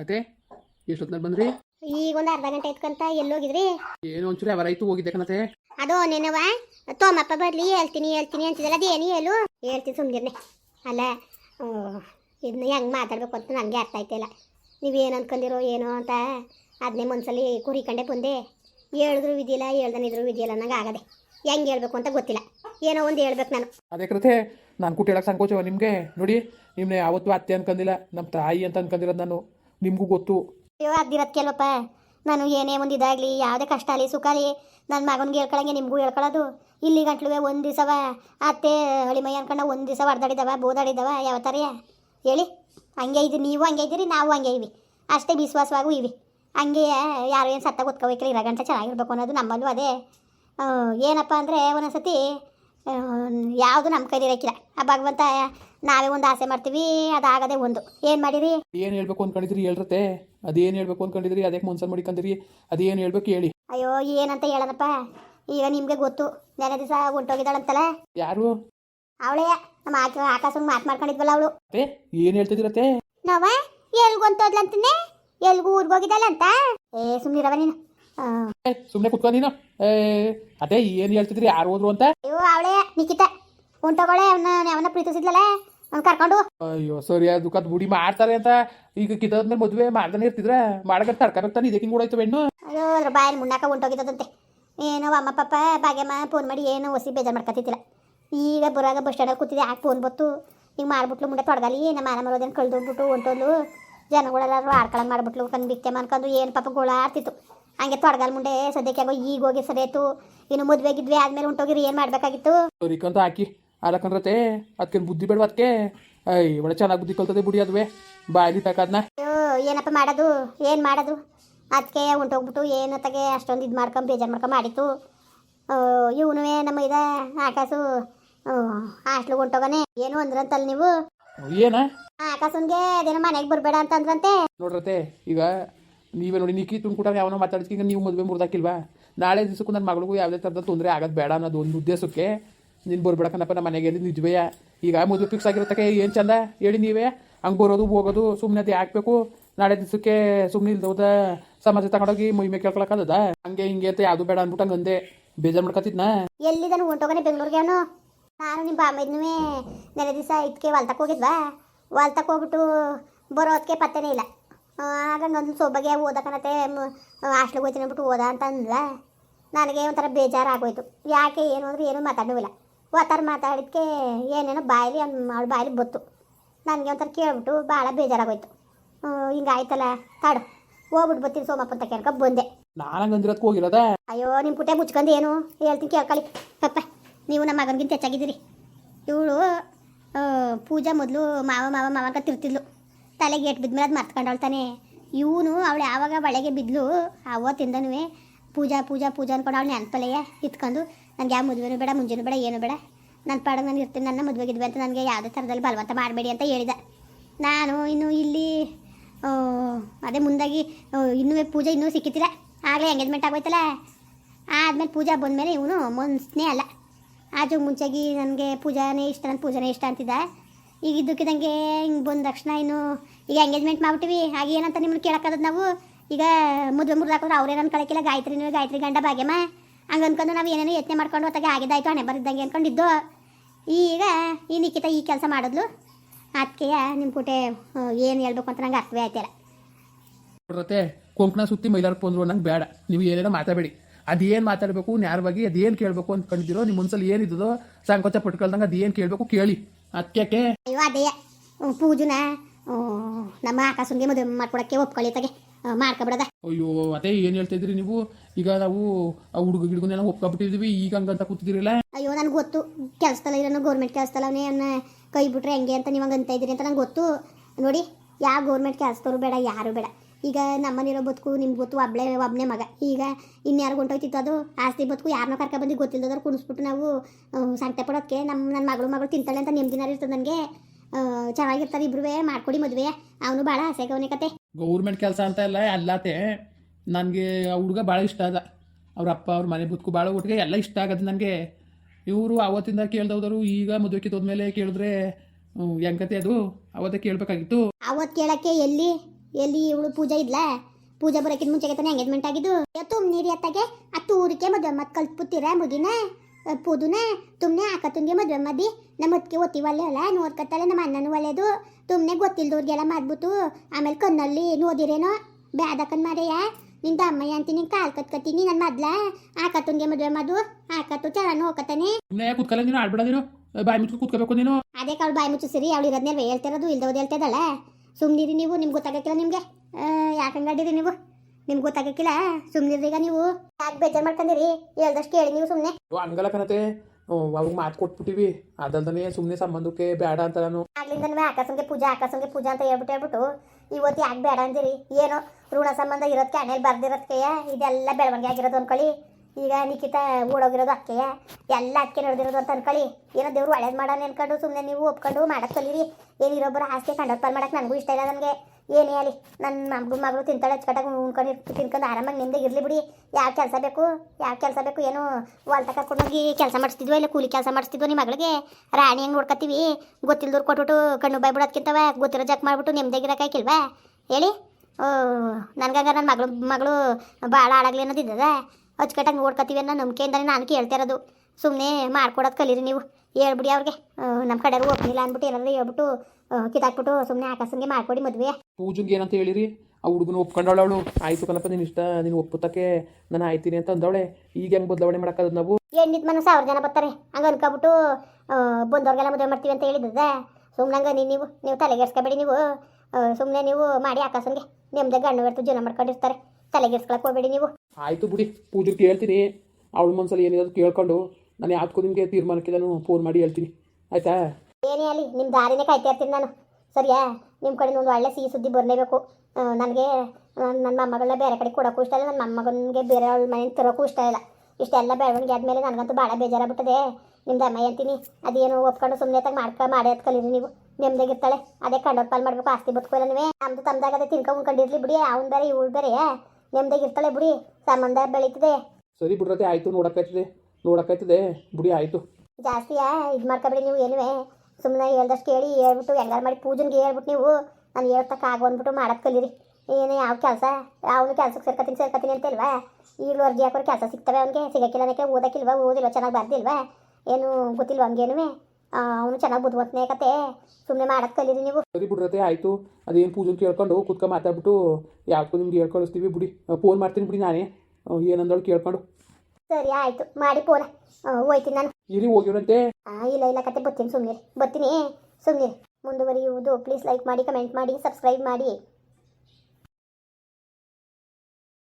ಅದೇ ಎಷ್ಟೊತ್ತಿನಲ್ಲಿ ಬಂದ್ರಿ? ಈಗ ಒಂದು ಅರ್ಧ ಗಂಟೆ ಇಟ್ಕೊಂತ ಎಲ್ಲೋಗಿದ್ರಿ ಏನೋ ಒಂಚೂರು ಅವರಾಯ್ತು ಹೋಗಿದ್ದೆ ಕಣತೆ. ಅದು ನೆನವ ತೋಮಪ್ಪ ಬರ್ಲಿ ಹೇಳ್ತೀನಿ ಹೇಳ್ತೀನಿ ಅಂತಿದ್ದಲ್ಲ ಅದೇನು ಹೇಳು? ಹೇಳ್ತೀನಿ ಸುಮ್ಮನೆ ಅಲ್ಲ ಇದನ್ನ ಹೆಂಗ್ ಮಾತಾಡ್ಬೇಕು ಅಂತ ನನಗೆ ಅರ್ಥ ಆಯ್ತಿಲ್ಲ ನೀವೇನು ಅನ್ಕೊಂಡಿರೋ ಏನೋ ಅಂತ ಅದನ್ನೇ ಮನ್ಸಲ್ಲಿ ಕುರಿಕಂಡೆ ಬಂದೆ. ಹೇಳಿದ್ರು ವಿಧಿಯಿಲ್ಲ ಹೇಳ್ದನಿದ್ರು ವಿಧಿಯಿಲ್ಲ ನಂಗೆ ಆಗದೆ. ಹೆಂಗೆ ಹೇಳ್ಬೇಕು ಅಂತ ಗೊತ್ತಿಲ್ಲ. ಏನೋ ಒಂದು ಹೇಳ್ಬೇಕು ನಾನು. ಅದೇ ಕೃತೆ ನಾನು ಕುಟ್ಟಿ ಹೇಳಕ್ಕೆ ಸಂಕೋಚವ ನಿಮಗೆ? ನೋಡಿ ನಿಮ್ಮನ್ನ ಯಾವತ್ತೂ ಅತ್ತೆ ಅನ್ಕೊಂಡಿಲ್ಲ ನಮ್ಮ ತಾಯಿ ಅಂತ ಅನ್ಕೊಂಡಿರೋದು ನಾನು. ನಿಮಗೂ ಗೊತ್ತು. ಅಯ್ಯೋ ಅದಿರತ್ ಕೆಲವಪ್ಪ ನಾನು ಏನೇ ಒಂದು ಇದಾಗಲಿ ಯಾವುದೇ ಕಷ್ಟ ಆಗಲಿ, ಸುಖ ಆಗಲಿ ನನ್ನ ಮಗನಿಗೆ ಹೇಳ್ಕೊಳಂಗೆ ನಿಮಗೂ ಹೇಳ್ಕೊಳ್ಳೋದು ಇಲ್ಲಿ ಗಂಟ್ಲುವೆ ಒಂದು ದಿವಸವ, ಅತ್ತೆ ಹಳಿಮೈ ಅನ್ಕೊಂಡು ಒಂದು ದಿವಸ ಹೊಡೆದಾಡಿದವ ಬೋದಾಡಿದವ ಯಾವ ಹೇಳಿ. ಹಂಗೆ ಇದು ನೀವು ಹಂಗೆ ಇದ್ದೀರಿ, ನಾವು ಹಂಗೆ ಇವಿ. ಅಷ್ಟೇ ವಿಶ್ವಾಸವಾಗೂ ಇವಿ. ಹಂಗೆ ಯಾರು ಏನು ಸತ್ತ ಗೊತ್ಕೋಬೇಕ್ರಿ ಇರೋ ಗಂಟೆ ಚೆನ್ನಾಗಿರ್ಬೇಕು ಅನ್ನೋದು ನಮ್ಮಲ್ಲೂ ಅದೇ. ಏನಪ್ಪ ಅಂದರೆ ಒಂದೊಂದ್ಸತಿ ಯಾವುದು ನಮ್ಮ ಕೈಲಿರಕ್ಕಿಲ್ಲ ಆ ಭಗವಂತ ನಾವೇ ಒಂದು ಆಸೆ ಮಾಡ್ತೀವಿ ಅದಾಗದೆ ಒಂದು. ಏನು ಮಾಡಿರಿ? ಏನು ಹೇಳ್ಬೇಕು ಅನ್ಕೊಂಡಿದ್ರಿ ಹೇಳ್ರತೆ ಅದೇನು ಹೇಳ್ಬೇಕು ಅನ್ಕೊಂಡಿದ್ರಿ? ಅದಕ್ಕೆ ಮನ್ಸಲ್ಲಿ ಮಾಡಿಕೊಂಡಿರಿ ಅದೇನು ಹೇಳ್ಬೇಕು ಹೇಳಿ. ಅಯ್ಯೋ ಏನಂತ ಹೇಳನಪ್ಪ ಈಗ ನಿಮಗೆ ಗೊತ್ತು. ನೆನೆ ದಿವಸ ಹೊಂಟೋಗಿದ್ದಾಳಂತಲ್ಲ? ಯಾರು? ಅವಳೇ. ನಮ್ಮ ಆಕ ಆಕಾಶ ಮಾತು ಮಾಡ್ಕೊಂಡಿದ್ವಲ್ಲ ಅವಳು. ಅತ್ತೆ ಏನು ಹೇಳ್ತಿದ್ದೀರತ್ತೆ? ನಾವ ಎಲ್ಗೂ ಹೊಂಟೋದ್ಲಂತನೇ? ಎಲ್ಗೂ ಊರ್ಗೋಗಿದ್ದಾಳಂತ ಏ ಸುಮ್ಮನಿರವ ನೀನು. ಸುಮ್ಮನೆ ಕುತ್ಕೊ ನೀನು. ಏ ಅದೇ ಏನು ಹೇಳ್ತಿದ್ರಿ? ಯಾರು ಹೋದ್ರು ಅಂತ? ಅಯ್ಯೋ ಅವಳೇ ನಿಖಿತ ಹೊಂಟೋಗೋಳೆ ಅವನ ಅವನ ಪ್ರೀತಿಸಿದ್ಲಲ್ಲ ಅವ್ನು ಕರ್ಕೊಂಡು ಅಯ್ಯೋ ಸರಿ ಆ ಕತ್ ಬುಡಿ ಮಾಡ್ತಾರೆ ಅಂತ. ಈಗ ಕಿತ್ತದ್ಮೇಲೆ ಮದುವೆ ಮಾಡ್ತಾನೆ ಇರ್ತಿದ್ರ? ಮಾಡಕ್ಕೆ ತಡ್ಕಬೇಕು ತಾನೆ ಇದಕ್ಕೆ ಹಿಂಗೆ ಹೋಯ್ತು ಹೆಣ್ಣು? ಅಯ್ಯೋ ಅದ್ರ ಬಾಯಲ್ಲಿ ಮುನ್ನಾಕ ಹೊಂಟೋಗಿದ್ದದಂತೆ ಏನೋ ಅಮ್ಮ ಪಾಪ ಭಾಗ್ಯಮ್ಮ ಫೋನ್ ಮಾಡಿ ಏನೋ ಹೊಸಿ ಬೇಜಾರು ಮಾಡ್ಕೊತಿದ್ದಿಲ್ಲ ಈಗ ಬರುವಾಗ ಬಸ್ ಸ್ಟ್ಯಾಂಡಲ್ಲಿ ಕೂತಿದ್ದೆ ಯಾಕೆ ಫೋನ್ ಬತ್ತು? ಈಗ ಮಾಡ್ಬಿಟ್ಲು ಮುಂದೆ ತೊಡಗಲಿ ನಮ್ಮ ಮಾನ ಮರೋದೇನು ಕಳ್ದೋಗ್ಬಿಟ್ಟು ಹೊಂಟೋದ್ಲು. ಜನಗಳೆಲ್ಲರೂ ಆಡ್ಕೊಳಂಗೆ ಮಾಡ್ಬಿಟ್ಲು ಕಣ್ ಬಿತ್ತೆ ಅನ್ಕೊಂಡು ಏನು ಪಾಪ ಗೋಳ ಆಡ್ತಿತ್ತು ಹಂಗೆ ತೊಡಗಲ್ ಮುಂಡೆ ಸದ್ಯಕ್ಕೆ ಆಗೋ ಈಗ ಹೋಗಿ ಸದೇತು. ಇನ್ನು ಮದುವೆಗಿದ್ವಿ ಆದ್ಮೇಲೆ ಹೊಂಟೋಗಿರಿ ಏನು ಮಾಡಬೇಕಾಗಿತ್ತು? ಸರಿಕಂತ ಹಾಕಿ. ಅಲಕಂದ್ರತೆ ಅದಕ್ಕೆ ಬುದ್ಧಿ ಬೇಡ ಅದಕ್ಕೆ ಐ ಒಳ್ಳೆ ಚೆನ್ನಾಗಿ ಬುದ್ಧಿ ಕಲ್ತದೆ ಬುಡಿ ಅದುವೆ. ಬಾಯಿ ತಕ್ಕದ್ನ ಏನಪ್ಪ ಮಾಡೋದು? ಏನ್ ಮಾಡೋದು? ಅದಕ್ಕೆ ಹೊಂಟೋಗ್ಬಿಟ್ಟು ಏನು ತಗೆ ಅಷ್ಟೊಂದು ಇದು ಮಾಡ್ಕೊಂಡು ಬೇಜಾರು ಮಾಡ್ಕೊಂಡು ಮಾಡಿತ್ತು. ಇವನು ನಮ್ಮ ಇದ ಆಕಾಶು ಹಾಸ್ಟ್ಲಿಗೆ ಹೊಂಟೋಗನೆ ಏನು ಅಂದ್ರಂತಲ್ಲ ನೀವು? ಏನ? ಆಕಾಶನ್ಗೆ ಅದೇನೋ ಮನೆಗೆ ಬರಬೇಡ ಅಂತ ಅಂದ್ರಂತೆ. ನೋಡ್ರತೆ ಈಗ ನೀವೇ ನೋಡಿ ನಿಕ್ಕಿ ಕೂಡ ಯಾವನೋ ಮಾತಾಡ್ತೀನಿ ಈಗ ನೀವು ಮದುವೆ ಮುರ್ದಾಕಿಲ್ವಾ? ನಾಳೆ ದಿವಸಕ್ಕೂ ನನ್ನ ಮಗಳಿಗೂ ಯಾವುದೇ ಥರದ ತೊಂದರೆ ಆಗೋದು ಬೇಡ ಅನ್ನೋದು ಒಂದು ಉದ್ದೇಶಕ್ಕೆ ನೀನು ಬರ್ಬೇಡಕ್ಕನಪ್ಪ ನಮ್ಮ ಮನೆಗೆ ನಿಜವೇ. ಈಗ ಮದುವೆ ಫಿಕ್ಸ್ ಆಗಿರತ್ತಕ್ಕೆ ಏನು ಚಂದ? ಹೇಳಿ ನೀವೇ. ಹಂಗೆ ಬರೋದು, ಹೋಗೋದು ಸುಮ್ಮನೆ ಅದು ಹಾಕ್ಬೇಕು ನಾಳೆ ದಿವಸಕ್ಕೆ ಸುಮ್ಮನೆ ಇಲ್ದೋದ ಸಮಾಜ ತಗೊಂಡೋಗಿ ಮೈಮೆ ಕೇಳ್ಕೊಳಕ್ಕದ ಹಂಗೆ ಹಿಂಗೆ ಅಂತ ಯಾವುದು ಬೇಡ ಅಂದ್ಬಿಟ್ಟು ಹಂಗೆ ಅಂದೆ. ಬೇಜಾರು ಮಾಡ್ಕೊತಿದ್ನ? ಎಲ್ಲಿದನು ಹೊಂಟೋಗನೆ ಬೆಂಗಳೂರಿಗೆ ಅವನು ನಾನು ನಿಮ್ಮ ಬಾಮೈದ್ನುವೆ ನೆಲೆ ದಿವಸ ಇದಕ್ಕೆ ಹೊಲ್ತಕ್ಕೆ ಹೋಗಿದ್ವಾ? ಹೊಲ್ತಕ್ಕೆ ಹೋಗ್ಬಿಟ್ಟು ಬರೋದಕ್ಕೆ ಪತ್ತೆನೇ ಇಲ್ಲ. ಆಗ ಒಂದು ಸೊಬಗೆ ಓದಕ್ಕನತ್ತೆ ಹಾಸ್ಟ್ಲಿಗೆ ಹೋಗ್ತೀನಿ ಅಂದ್ಬಿಟ್ಟು ಓದ ಅಂತ ಅಂದ್ಲ. ನನಗೆ ಒಂಥರ ಬೇಜಾರಾಗೋಯ್ತು. ಯಾಕೆ ಏನು ಅಂದ್ರೆ ಏನೂ ಮಾತಾಡೋವಿಲ್ಲ ಓತಾರ ಮಾತಾಡಿದ್ಕೆ ಏನೇನೋ ಬಾಯಲ್ಲಿ ಅವಳ ಬಾಯಲ್ಲಿ ಬತ್ತು. ನನಗೆ ಒಂಥರ ಕೇಳ್ಬಿಟ್ಟು ಭಾಳ ಬೇಜಾರಾಗೋಯ್ತು. ಹಿಂಗಾಯ್ತಲ್ಲ ತಾಡು. ಹೋಗ್ಬಿಟ್ಟು ಬರ್ತೀನಿ ಸೋಮಪ್ಪ ಅಂತ ಕೇಳ್ಕೊ ಬಂದೆ. ಹೋಗಿರೋದ? ಅಯ್ಯೋ ನಿಮ್ಮ ಪುಟ್ಟೆ ಮುಚ್ಕೊಂಡು ಏನು? ಹೇಳ್ತೀನಿ ಕೇಳ್ಕೊಳ್ಳಿ ಪಪ್ಪ ನೀವು ನಮ್ಮ ಮಗನಿಗಿಂತ ಹೆಚ್ಚಾಗಿದ್ದೀರಿ. ಇವಳು ಪೂಜಾ ಮೊದಲು ಮಾವ ಮಾವ ಮಾವ ಅಂತ ತಿರ್ತಿದ್ಲು. ತಲೆಗೆ ಏಟ್ ಬಿದ್ಮೇಲೆ ಅದು ಮರ್ತ್ಕೊಂಡವಳ್ತಾನೆ ಇವನು ಅವಳು ಯಾವಾಗ ಬಳೆಗೆ ಬಿದ್ಲು ಅವತ್ತಿಂದನೂ ಪೂಜಾ ಪೂಜಾ ಪೂಜಾ ಅಂದ್ಕೊಂಡು ಅವಳು ನೆನಪಲೆಯ ಇತ್ಕೊಂಡು, ನನಗೆ ಯಾವ ಮದುವೆನೂ ಬೇಡ, ಮುಂಜಾನೆ ಬೇಡ, ಏನು ಬೇಡ. ನನ್ನ ಪಾಡ ನಾನು ಇರ್ತೀನಿ, ನನ್ನ ಮದುವೆಗಿದ್ವಿ ಅಂತ ನನಗೆ ಯಾವುದೇ ಥರದಲ್ಲಿ ಬಲವಂತ ಮಾಡಬೇಡಿ ಅಂತ ಹೇಳಿದೆ. ನಾನು ಇನ್ನು ಇಲ್ಲಿ ಅದೇ ಮುಂದಾಗಿ ಇನ್ನೂ ಪೂಜೆ ಇನ್ನೂ ಸಿಕ್ಕಿತ್ತಿಲ್ಲ. ಆಗಲೇ ಎಂಗೇಜ್ಮೆಂಟ್ ಆಗೋಯ್ತಲ್ಲ. ಆದಮೇಲೆ ಪೂಜಾ ಬಂದಮೇಲೆ ಇವನು ಮನ್ಸ್ನೇ ಅಲ್ಲ. ಆಜು ಮುಂಚೆಗೆ ನನಗೆ ಪೂಜಾನೇ ಇಷ್ಟ ನನ್ನ ಪೂಜಾನೇ ಇಷ್ಟ ಅಂತಿದ್ದ. ಈಗ ಇದ್ದಕ್ಕಿದಂಗೆ ಹಿಂಗೆ ಬಂದ ತಕ್ಷಣ ಇನ್ನು ಈಗ ಎಂಗೇಜ್ಮೆಂಟ್ ಮಾಡ್ಬಿಟ್ಟಿವಿ. ಹಾಗೆ ಏನಂತ ನಿಮ್ಮನ್ನು ಕೇಳಕ್ಕದ ನಾವು. ಈಗ ಮದುವೆ ಮುರಿದು ಹಾಕಿದ್ರೆ ಅವ್ರೇನು ಗಾಯತ್ರಿ ಗಾಯತ್ರಿನೂ ಗಾಯತ್ರಿ ಗಂಡ ಭಾಗ್ಯಮ್ಮ. ಹಂಗೆ ಅಂದ್ಕೊಂಡು ನಾವು ಏನೇನೋ ಯತ್ನೆ ಮಾಡ್ಕೊಂಡು ಹೊತ್ತಾಗ ಆಗಿದ್ದಾಯ್ತು, ಹಣೆ ಬರಿದ್ದಂಗೆ ಅಂದ್ಕೊಂಡಿದ್ದು ಈಗ ಈ ನಿಖಿತ ಈ ಕೆಲಸ ಮಾಡಿದ್ಲು. ಅದಕ್ಕೆ ನಿಮ್ಮ ಕೂಟೆ ಏನು ಹೇಳ್ಬೇಕು ಅಂತ ನಂಗೆ ಅರ್ಥವೇ ಆಯ್ತಿಲ್ಲ. ನೋಡ್ರತೆ ಕೊಂಕಣ ಸುತ್ತಿ ಮೈಲಾರಕ್ಕೆ ಬಂದ್ರು ನಂಗೆ ಬೇಡ ನೀವು ಏನೇನೋ ಮಾತಾಡಬೇಡಿ. ಅದೇನು ಮಾತಾಡಬೇಕು, ನ್ಯಾರವಾಗಿ ಅದೇನು ಕೇಳಬೇಕು ಅಂದ್ಕೊಂಡಿದ್ದೀರೋ ನಿಮ್ಮ ಮನ್ಸಲ್ಲಿ ಏನಿದ್ದೋ, ಸಂಕೋಚ ಪಟ್ಕೊಳ್ದಂಗೆ ಅದೇನು ಕೇಳಬೇಕು ಕೇಳಿ. ಅದಕ್ಕೆ ಅಯ್ಯೋ ಅದೇ. ಪೂಜನ ನಮ್ಮ ಆಕಾಶನ್ಗೆ ಮದುವೆ ಮಾಡ್ಕೊಡಕ್ಕೆ ಒಪ್ಕೊಳ್ಳಿ ತಗೆ ಮಾಡ್ಕೊಬಿಡದ ಅಯ್ಯೋ ಅದೇ ಏನು ಹೇಳ್ತಿದ್ರಿ ನೀವು? ಈಗ ನಾವು ಆ ಹುಡುಗ ಗಿಡಗನ್ನೆಲ್ಲ ಒಪ್ಕೊಬಿಟ್ಟಿದ್ವಿ ಈಗ ಹಂಗಂತ ಕೂತಿದ್ದೀರಲ್ಲ? ಅಯ್ಯೋ ನನಗೆ ಗೊತ್ತು. ಕೆಲಸದಲ್ಲ ಇರೋನು ಗೌರ್ಮೆಂಟ್ ಕೆಲಸದಲ್ಲ ಅವನೇ ಅವನ್ನ ಕೈ ಬಿಟ್ರೆ ಹೆಂಗೆ ಅಂತ ನೀವು ಹಂಗಂತ ಇದ್ದೀರಿ ಅಂತ ನಂಗೆ ಗೊತ್ತು. ನೋಡಿ ಯಾವ ಗೌರ್ಮೆಂಟ್ ಕೆಲಸದವ್ರು ಬೇಡ ಯಾರು ಬೇಡ. ಈಗ ನಮ್ಮನಿರೋ ಬದುಕು ನಿಮ್ಗೆ ಗೊತ್ತು ಒಬ್ಳೆ ಒಬ್ಬನೇ ಮಗ. ಈಗ ಇನ್ಯಾರು ಹೊಂಟೋಯ್ತಿತ್ತು ಅದು ಆಸ್ತಿ ಬದುಕು ಯಾರನ್ನೋ ಕರ್ಕೊಬಂದು ಗೊತ್ತಿಲ್ಲದವ್ರು ಕುಣಿಸ್ಬಿಟ್ಟು ನಾವು ಸಂತೆ ಸಂಕಟ ಪಡೋದಕ್ಕೆ ನಮ್ಮ ನನ್ನ ಮಗಳು ಮಗಳು ತಿಂತಾಳೆ ಅಂತ ನೆಮ್ಮದಿನಾರು ಇರ್ತದೆ ನನಗೆ. ಚೆನ್ನಾಗಿರ್ತಾರೆ ಇಬ್ರು ಮಾಡ್ಕೊಡಿ ಮದುವೆ. ಅವನು ಭಾಳ ಆಸೆ ಅವನೇ ಕತೆ. ಗೌರ್ಮೆಂಟ್ ಕೆಲಸ ಅಂತ ಎಲ್ಲ ಅಲ್ಲತೆ ನನಗೆ ಆ ಹುಡುಗ ಭಾಳ ಇಷ್ಟ ಅದ ಅವ್ರ ಅಪ್ಪ ಅವ್ರ ಮನೆ ಬದುಕು ಭಾಳ ಒಟ್ಟಿಗೆ ಎಲ್ಲ ಇಷ್ಟ ಆಗದು ನನಗೆ. ಇವರು ಅವತ್ತಿಂದ ಕೇಳ್ದವ್ರು ಈಗ ಮದುವೆ ಕಿತ್ತೋದ್ಮೇಲೆ ಕೇಳಿದ್ರೆ ಹೆಂಗತೆ ಅದು? ಅವತ್ತೇ ಕೇಳಬೇಕಾಗಿತ್ತು. ಅವತ್ತು ಕೇಳೋಕ್ಕೆ ಎಲ್ಲಿ? ಎಲ್ಲಿ ಇವಳು ಪೂಜೆ ಇದ್ಲಾ? ಪೂಜಾ ಬರೋಕ್ಕಿಂತ ಮುಂಚೆಗೆ ತಾನೇ ಎಂಗೇಜ್ಮೆಂಟ್ ಆಗಿದ್ದು. ತುಮ್ ನೀರಿ ಅತ್ತಾಗೆ ಆ ಊರಿಗೆ ಮದುವೆ ಮತ್ ಕಲ್ಪುತ್ತೀರ ಮುದಿನ ಪೂದುನ? ತುಮ್ನೆ ಆಕತುಂಗೆ ಮದುವೆ ಮದಿ ನಮ್ಮ ಅದಕ್ಕೆ ಒತ್ತಿ ಒಳ್ಳೆ ಅಲ್ಲ? ನೋಡ್ಕತ್ತಾಳೆ ನಮ್ಮ ಅಣ್ಣನೂ ಒಳ್ಳೇದು. ತುಮ್ನೆ ಗೊತ್ತಿಲ್ದವ್ರಿಗೆಲ್ಲ ಮಾಡ್ಬಿಟ್ಟು ಆಮೇಲೆ ಕಣ್ಣಲ್ಲಿ ನೋದಿರೇನೋ? ಬ್ಯಾದಕನ್ ಮಾರೆಯ ನಿಂದ ಅಮ್ಮಯ್ಯ ಅಂತೀನಿ ನಿನ್ ಕಾಲ್ ಕತ್ಕತ್ತೀನಿ ನನ್ನ ಆಕ ತುಂಗೆ ಮದುವೆ ಮದು. ಆಕತ್ತು ಚೆನ್ನಾಗಿ ಹೋಗತ್ತಾನೆ ಕುತ್ಕಲ್ಲ ನೀನು ಆಡ್ಬೇಡ ಬಾಯಿ ಮುಚ್ಚು ಕೂತ್ಕೋಬೇಕು ನೀನು. ಅದೇ ಕಾಳು ಬಾಯಿ ಮುಚ್ಚು ಸರಿ ಅವಳು ಇರೋದ್ನೇ ಹೇಳ್ತಿರೋದು ಇಲ್ದವ್ದು ಹೇಳ್ತದಲ್ಲ ಸುಮ್ಮನಿರಿ ನೀವು ನಿಮ್ಗೆ ಗೊತ್ತಾಗಕ್ಕಿಲ್ಲ ನಿಮಗೆ? ಯಾಕಂಗಾಡಿರಿ ನೀವು? ನಿಮ್ಗೆ ಗೊತ್ತಾಗಕ್ಕಿಲ್ಲ ಸುಮ್ಮನಿರಿ ಈಗ ನೀವು. ಯಾಕೆ ಬೇಜಾರು ಮಾಡ್ಕೊಂಡಿರಿ ಹೇಳ್ದಷ್ಟು ಕೇಳಿ ನೀವು ಸುಮ್ಮನೆ ಹಂಗಲ್ಲ ಕಣತೆ. ಅವ್ರಿಗೆ ಮಾತು ಕೊಟ್ಬಿಟ್ಟಿವಿ. ಅದಲ್ದನೇ ಸುಮ್ಮನೆ ಸಂಬಂಧಕ್ಕೆ ಬೇಡ ಅಂತ ನಾನು ಆಗ್ಲಿಂದನೂ ಆಕಾಶಂಗೆ ಪೂಜಾ ಆಕಾಶಂಗೆ ಪೂಜಾ ಅಂತ ಹೇಳ್ಬಿಟ್ಟು ಹೇಳ್ಬಿಟ್ಟು ಇವತ್ತು ಯಾಕೆ ಬೇಡ ಅಂದಿರಿ? ಏನು ಋಣ ಸಂಬಂಧ ಇರೋದಕ್ಕೆ ಹಣೆಯಲ್ಲಿ ಬರ್ದಿರೋದಕ್ಕೆ ಇದೆಲ್ಲ ಬೆಳವಣಿಗೆ ಆಗಿರೋದು ಅನ್ಕೊಳ್ಳಿ. ಈಗ ನಿಖಿತ ಓಡೋಗಿರೋದು ಅಕ್ಕೆಯ ಎಲ್ಲ ಅಕ್ಕೆ ನಡೆದಿರೋದು ಅಂತ ಅನ್ಕೊಳ್ಳಿ. ಏನೋ ದೇವ್ರು ಒಳ್ಳೇದು ಮಾಡೋಣ ಅನ್ಕೊಂಡು ಸುಮ್ಮನೆ ನೀವು ಒಪ್ಕೊಂಡು ಮಾಡಕ್ಕೆ ಕಲೀರಿ. ಏನು ಹಾಸಿಗೆ ಕಂಡೋದು ಪಾಲ್ ಮಾಡಕ್ಕೆ ನನಗೂ ಇಷ್ಟ ಇಲ್ಲ ನನಗೆ. ಏನೇ ಅಲ್ಲಿ ನನ್ನ ಮಗಳು ಮಗಳು ತಿಂತಾಳೆ ಅಚ್ಚುಕಟ್ಟಾಗಿ ಉಣ್ಕೊಂಡು ತಿನ್ಕೊಂಡು ಆರಾಮಾಗಿ ನಿಮ್ದೇ ಇರಲಿ ಬಿಡಿ. ಯಾವ ಕೆಲಸ ಬೇಕು, ಯಾವ ಕೆಲಸ ಬೇಕು ಏನು ಹೊಲ್ತ ಕರ್ಕೊಂಡೋಗಿ ಕೆಲಸ ಮಾಡಿಸ್ತಿದ್ವೋ ಇಲ್ಲ ಕೂಲಿ ಕೆಲಸ ಮಾಡಿಸ್ತಿದ್ವೋ ನಿಮ್ಮ ಮಗಳಿಗೆ? ರಾಣಿ ಹೆಂಗೆ ನೋಡ್ಕೊತೀವಿ ಗೊತ್ತಿಲ್ದವ್ರು ಕೊಟ್ಬಿಟ್ಟು ಕಣ್ಣು ಬಾಯ್ ಬಿಡೋದ್ಕಿಂತವ ಗೊತ್ತಿರೋ ಜಕ್ ಮಾಡ್ಬಿಟ್ಟು ನೆಮ್ಮದಿಗಿರಕ್ಕಾಯ್ಕಿಲ್ವಾ ಹೇಳಿ. ಓ, ನನಗಾಗ ನನ್ನ ಮಗಳು ಮಗಳು ಭಾಳ ಹಾಳಾಗ್ಲಿ ಅನ್ನೋದಿದ್ದದ ಅಚ್ಚುಕಟ್ಟಾಗಿ ನೋಡ್ಕೊತೀವಿ ಅನ್ನೋ ನಂಬಿಕೆಯಿಂದಲೇ ನಾನು ಕೇಳ್ತಾ ಇರೋದು. ಸುಮ್ಮನೆ ಮಾಡ್ಕೊಡೋದು ಕಲೀರಿ ನೀವು. ಹೇಳ್ಬಿಡಿ ಅವ್ರಿಗೆ. ನಮ್ಮ ಕಡೆಯವ್ರು ಒಪ್ಪಿಲ್ಲ ಅಂದ್ಬಿಟ್ಟು ಏನಾದ್ರು ಹೇಳ್ಬಿಟ್ಟು ಕಿತ್ತಾಕ್ಬಿಟ್ಟು ಸುಮ್ಮನೆ ಆಕಾಶಂಗೆ ಮಾಡ್ಕೊಡಿ ಮದುವೆ. ಪೂಜೆಗೆ ಏನಂತ ಹೇಳಿರಿ? ಆ ಹುಡುಗನ ಒಪ್ಕೊಂಡವಳು ಅವಳು. ಆಯ್ತು ಕಣಪ್ಪ ನೀನು ಇಷ್ಟ. ನೀನು ಒಪ್ಪುತ್ತಕ್ಕೆ ನಾನು ಆಯ್ತೀನಿ ಅಂತ ಅಂದವಳೆ ಈಗ ಹೆಂಗೆ ಬದಲಾವಣೆ ಮಾಡೋಕ್ಕದ ನಾವು? ಹೆಣ್ಣಿದ ಮನ ಸಾವಿರ ಜನ ಬರ್ತಾರೆ. ಹಂಗೆ ಅನ್ಕೊಬಿಟ್ಟು ಬಂದವ್ರಿಗೆಲ್ಲ ಮದುವೆ ಮಾಡ್ತೀವಿ ಅಂತ ಹೇಳಿದ್ದದ. ನೀನು ನೀವು ನೀವು ತಲೆಗೆಡ್ಸ್ಕೊಬೇಡಿ ನೀವು. ಸುಮ್ಮನೆ ನೀವು ಮಾಡಿ ಆಕಾಶಂಗೆ. ನಿಮ್ಮದೇ ಗಂಡು ಬರ್ತು ಜೀವನ ಮಾಡ್ಕೊಂಡಿರ್ತಾರೆ. ತಲೆಗೆಡ್ಸ್ಕೊಳಕ್ಕೆ ಹೋಗ್ಬೇಡಿ ನೀವು. ಆಯ್ತು ಬಿಡಿ ಪೂಜರ್ ಕೇಳ್ತೀನಿ ಅವಳು ಮನ್ಸಲ್ಲಿ ಏನಿರೋದು ಕೇಳ್ಕೊಂಡು ನಾನು ಯಾವ್ದಕ್ಕೂ ನಿಮಗೆ ತೀರ್ಮಾನಕ್ಕೆ ನಾನು ಫೋನ್ ಮಾಡಿ ಹೇಳ್ತೀನಿ. ಆಯ್ತಾ? ಏನೇ ಅಲ್ಲಿ ನಿಮ್ಮ ದಾರಿನೇ ಕಾಯ್ತಾ ಇರ್ತೀನಿ ನಾನು. ಸರಿಯಾ? ನಿಮ್ಮ ಕಡೆ ಒಂದು ಒಳ್ಳೆ ಸಿಹಿ ಸುದ್ದಿ ಬರ್ಲೇಬೇಕು. ನನಗೆ ನನ್ನ ಮೊಮ್ಮಗಳನ್ನ ಬೇರೆ ಕಡೆ ಕೊಡೋಕ್ಕೂ ಇಷ್ಟ ಇಲ್ಲ ನನ್ನ ಮೊಮ್ಮಗನಿಗೆ ಬೇರೆ ಅವಳ ಮನೆ ತರೋಕ್ಕೂ ಇಷ್ಟ ಇಲ್ಲ. ಇಷ್ಟೆಲ್ಲ ಬೆಳವಣಿಗೆ ಆದಮೇಲೆ ನನಗಂತೂ ಭಾಳ ಬೇಜಾರಾಗ್ಬಿಟ್ಟದೆ. ನಿಮ್ದು ಅಮ್ಮ ಅಂತೀನಿ ಅದೇನು ಒಪ್ಕೊಂಡು ಸುಮ್ಮನೆ ತಾಗ ಮಾಡ್ಕೊ ಮಾಡಿ ಕಲೀರಿ ನೀವು. ನೆಮ್ಮದಾಗಿರ್ತಾಳೆ ಅದೇ ಕಂಡೋರ್ ಪಾಲ್ ಮಾಡಬೇಕು ಆಸ್ತಿ ಬದುಕೋಲ್ಲ ನೀವೇ ನಮ್ದು ತಮ್ದಾಗ ಅದೇ ತಿನ್ಕೊಂಡು ಕಂಡಿರ್ಲಿ ಬಿಡಿ ಅವ್ನು ಬೇರೆ ಇವಳು ಬೇರೆ ನೆಮ್ಮದಿಗಿರ್ತಾಳೆ ಬಿಡಿ. ಸಂಬಂಧ ಬೆಳೀತದೆ. ಸರಿ ಬಿಡ್ರತೆ ಆಯಿತು ನೋಡೋಕ್ಕಾಯ್ತದೆ. ನೋಡೋಕ್ಕಾಯ್ತದೆ. ಬಿಡಿ ಆಯ್ತು. ಜಾಸ್ತಿಯಾ ಇದು ಮಾಡ್ಕೊಬೇಡಿ ನೀವು ಏನುವೆ. ಸುಮ್ಮನೆ ಹೇಳ್ದಷ್ಟು ಕೇಳಿ ಹೇಳ್ಬಿಟ್ಟು ಹೆಂಗಾರು ಮಾಡಿ ಪೂಜನ್ಗೆ ಹೇಳ್ಬಿಟ್ಟು ನೀವು. ನಾನು ಹೇಳ್ತಕ್ಕ ಆಗ ಬಂದ್ಬಿಟ್ಟು ಮಾಡಕ್ಕೆ ಕಲೀರಿ. ಏನು ಯಾವ ಕೆಲಸ? ಅವನು ಕೆಲಸಕ್ಕೆ ಸೇರ್ಕತೀನಿ ಸೇರ್ಕತೀನಿ ಅಂತಲ್ವಾ? ಈಗಲೂ ಅರ್ಜಿ ಹಾಕೋರು ಕೆಲಸ ಸಿಗ್ತವೆ ಅವ್ನಿಗೆ. ಸಿಗೋಕ್ಕಿಲ್ಲ ಅದಕ್ಕೆ ಓದಕ್ಕಿಲ್ವಾ ಓದಿಲ್ವ ಚೆನ್ನಾಗಿ ಬರ್ದಿಲ್ವಾ? ಏನು ಗೊತ್ತಿಲ್ವ ಹಂಗೇನುವೆ ಅವನು ಚೆನ್ನಾಗಿ ಬುದ್ಧಿವಂತನೇ ಕತೆ. ಸುಮ್ಮನೆ ಮಾಡಕ್ಕೆ ಕಲೀರಿ ನೀವು. ಸರಿ ಬಿಡ್ರತೆ ಆಯಿತು. ಅದೇನು ಪೂಜೆ ಕೇಳ್ಕೊಂಡು ಕೂತ್ಕೊಂಡು ಮಾತಾಡ್ಬಿಟ್ಟು ಯಾವ್ದಕ್ಕೂ ನಿಮ್ಗೆ ಹೇಳ್ಕೊಳಿಸ್ತೀವಿ ಬಿಡಿ. ಫೋನ್ ಮಾಡ್ತೀನಿ ಬಿಡಿ ನಾನೇ. ಏನಂದಳು ಕೇಳ್ಕೊಂಡು. ಸರಿ ಆಯಿತು. ಮಾಡಿ ಫೋನ್ ಹೋಯ್ತೀನಿ ನಾನು. ಇರಿ ಹೋಗಿರಂತೆ ಇಲ್ಲ ಇಲ್ಲ ಕತೆ ಬರ್ತೀನಿ ಸುಮ್ಮನೆ ಬರ್ತೀನಿ ಸುಮ್ಮನೆ ಮುಂದುವರಿಯುವುದು. ಪ್ಲೀಸ್ ಲೈಕ್ ಮಾಡಿ ಕಮೆಂಟ್ ಮಾಡಿ ಸಬ್ಸ್ಕ್ರೈಬ್ ಮಾಡಿ.